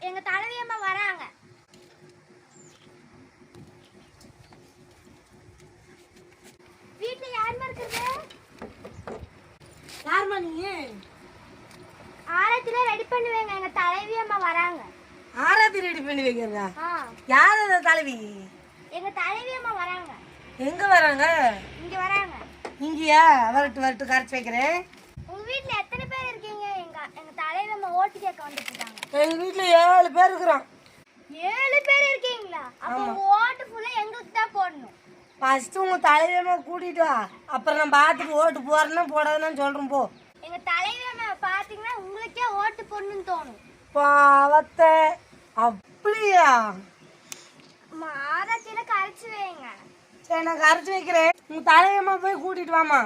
எங்க தலைவி அம்மா வராங்க. வீட்ல யாருமா இருக்குது யாருமா நீங்க ஆரத்தில ரெடி பண்ணுவேங்க. எங்க தலைவி அம்மா வராங்க. ஆராத்தி ரெடி பண்ணி வைக்கிறதா? ஆ. யார் அந்த தலைவி? எங்க தலைவி அம்மா வராங்க. எங்க வராங்க? இங்க வராங்க. இங்கயா? வரட்டு வரட்டு கரைச்சி வைக்கிறேன். உங்க வீட்ல எத்தனை பேர் இருக்கீங்க எங்க எங்க தலைவி அம்மா ஓட்டு கேட்க வந்துட்டு இருக்காங்க எங்க வீட்டுல ஏழு பேர் இருக்கிறோம் ஏழு பேர் இருக்கீங்களா? அப்ப ஓட்டு ஃபுல்லா எங்களுக்கு தான் போடணும். ஃபர்ஸ்ட் உங்க தலைவியமா கூட்டிட்டு வா. அப்புறம் நான் பார்த்துட்டு ஓட்டு போறேன்னா போடாதுன்னு சொல்றேன் போ. எங்க தலைவி அம்மா பாத்தீங்கன்னா உங்களுக்கே ஓட்டு போடணும்னு தோணும். பாவத்தை. அப்படியா? அம்மா ஆராத்தில கரைச்சு வைங்க. சரி நான் கரைச்சி வைக்கிறேன். உங்க தலைவியமா போய் கூட்டிட்டு வாமா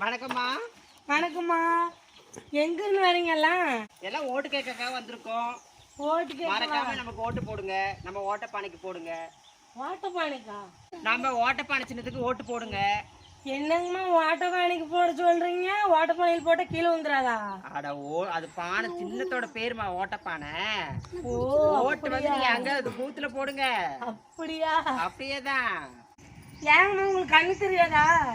வணக்கம்மா. வணக்கம்மா. எங்க இருந்து வரீங்கல்லாம் எல்லாம் ஓட்டு கேட்கக்காக வந்திருக்கோம். ஓட்டு கேட்க மறக்காம நமக்கு ஓட்டு போடுங்க. நம்ம ஓட்டப்பானைக்கு போடுங்க. ஓட்டப்பானைக்கா நம்ம ஓட்டப்பானை சின்னத்துக்கு ஓட்டு போடுங்க. என்னங்கம்மா ஓட்டப்பானைக்கு போட சொல்றீங்க? ஓட்டப்பானையில் போட்டா கீழே வந்துடாதா அட ஓ அது பானை சின்னத்தோட பேருமா ஓட்டப்பானை. ஓட்டு வந்து நீங்க அங்க அது பூத்துல போடுங்க. அப்படியா? அப்படியே தான் ஏங்கம்மா உங்களுக்கு கண்ணு தெரியாதா?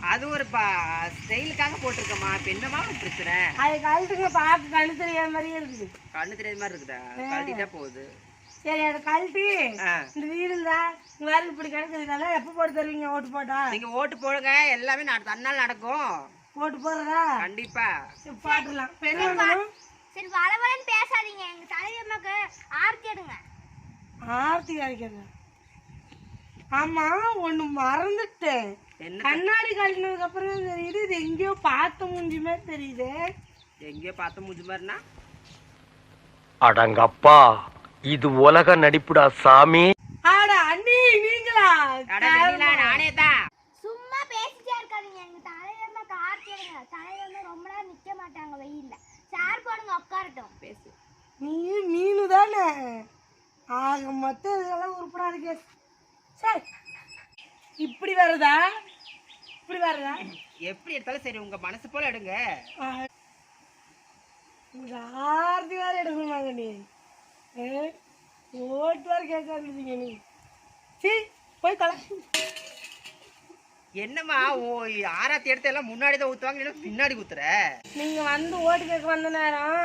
அது ஒரு பா ஸ்டைலுக்காக போட்டிருக்கம்மா. இப்ப என்னமா ஒரு பிரச்சனை? அது கழட்டுங்க பார்க்க கண்ணு தெரியாத மாதிரியே இருக்குது. கண்ணு தெரியாத மாதிரி இருக்குதா? கழட்டிட்டா போகுது. சரி அதை கழட்டி. இந்த வீடு இருந்தா உங்க வேலை இப்படி கிடக்குதுனால எப்போ போட்டு தருவீங்க ஓட்டு போட்டா? நீங்க ஓட்டு போடுங்க எல்லாமே நட- தன்னால் நடக்கும். ஓட்டு போடுறதா? கண்டிப்பா. என்ன பண்ணணும்? சரி வளவலன்னு பேசாதீங்க. எங்க தலைவி அம்மாக்கு ஆர்த்தி எடுங்க ஆர்த்தி அடிக்கிறது. ஆமா ஒண்ணு மறந்துட்டேன். கண்ணாடி கழட்டினதுக்கு அப்புறம் தான் தெரியுது இது எங்கேயோ பார்த்த மூஞ்சி மாதிரி தெரியுது. எங்கேயோ பார்த்த மூஞ்சி மாதிரினா? அடங்கப்பா இது உலக நடிப்புடா சாமி. ஆட அண்ணி நீங்களா? நானே தான் சும்மா பேசிட்டே இருக்காதீங்க எங்க ஆர்த்தி எடுங்க தலைவி அம்மா ரொம்ப நேரம் நிக்க மாட்டாங்க வெயில்ல. சேர் போடுங்க உட்காரட்டும். பேசு. நீ மீனு தானே ஆக மொத்தம் இதெல்லாம் உருப்படாது கேஸ் இப்படி வருதா? இப்படி வருதா? எப்படி எடுத்தாலும் சரி உங்க மனசு போல எடுங்க. ஆர்த்தி வேற எடுக்கணுமாங்க நீ? ஏ, ஓட்டு வேற கேட்க இருந்தீங்க நீ. சரி போய் தலை. என்னம்மா ஓ ஆராத்தி எடுத்து எல்லாம் முன்னாடி தான் ஊத்துவாங்க பின்னாடி ஊத்துற? நீங்க வந்து ஓட்டு கேட்க வந்த நேரம்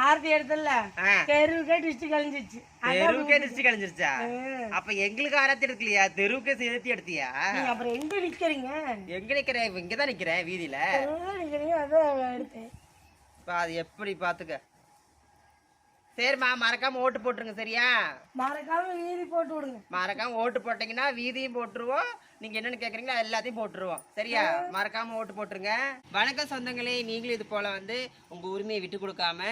ஆர்த்தி எடுத்தல. தெருவுக்கே டிஸ்ட்ரிக் கழிஞ்சிச்சு தெருவுக்கே திருச்சி கழிஞ்சிருச்சா? அப்ப எங்களுக்கு ஆராத்தி எடுக்கலையா? தெருவுக்கே சேர்த்து எடுத்தியா? அப்புறம் எங்க நிக்கிறீங்க? எங்க நிக்கிறேன் இங்கதான் நிக்கிறேன் வீதியில? நிக்கிறீங்க அதான் எடுத்தேன். அது எப்படி பாத்துக்க? சரிம்மா மறக்காம ஓட்டு போட்டுருங்க சரியா? மறக்காம வீதி போட்டு விடுங்க. மறக்காம ஓட்டு போட்டீங்கன்னா வீதியும் போட்டுருவோம். நீங்க என்னன்னு கேக்குறீங்களோ எல்லாத்தையும் போட்டுருவோம். சரியா? மறக்காம ஓட்டு போட்டுருங்க. வணக்கம் சொந்தங்களே நீங்களும் இது போல வந்து உங்க உரிமையை விட்டு கொடுக்காம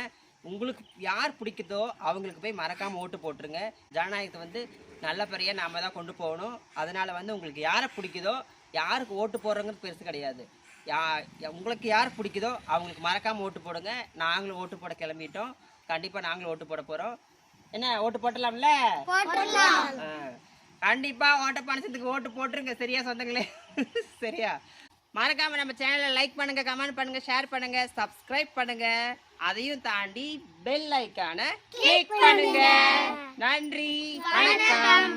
உங்களுக்கு யார் பிடிக்குதோ அவங்களுக்கு போய் மறக்காம ஓட்டு போட்டுருங்க. ஜனநாயகத்தை வந்து நல்லபடியாக நாம தான் கொண்டு போகணும். அதனால வந்து உங்களுக்கு யாரை பிடிக்குதோ யாருக்கு ஓட்டு போடுறோங்கிறது பெருசு கிடையாது. யா உங்களுக்கு யார் பிடிக்குதோ அவங்களுக்கு மறக்காம ஓட்டு போடுங்க. நாங்களும் ஓட்டு போட கிளம்பிட்டோம். கண்டிப்பா நாங்களும் ஓட்டு போட போறோம். என்ன ஓட்டு போட்டலாம்ல. கண்டிப்பா ஓட்டப்பானசத்துக்கு ஓட்டு போட்டுருங்க சரியா சொந்தங்களே? சரியா? மறக்காம நம்ம சேனலை லைக் பண்ணுங்க கமெண்ட் பண்ணுங்க ஷேர் பண்ணுங்க சப்ஸ்கிரைப் பண்ணுங்க. அதையும் தாண்டி பெல் ஐக்கான கிளிக் பண்ணுங்க. நன்றி வணக்கம்.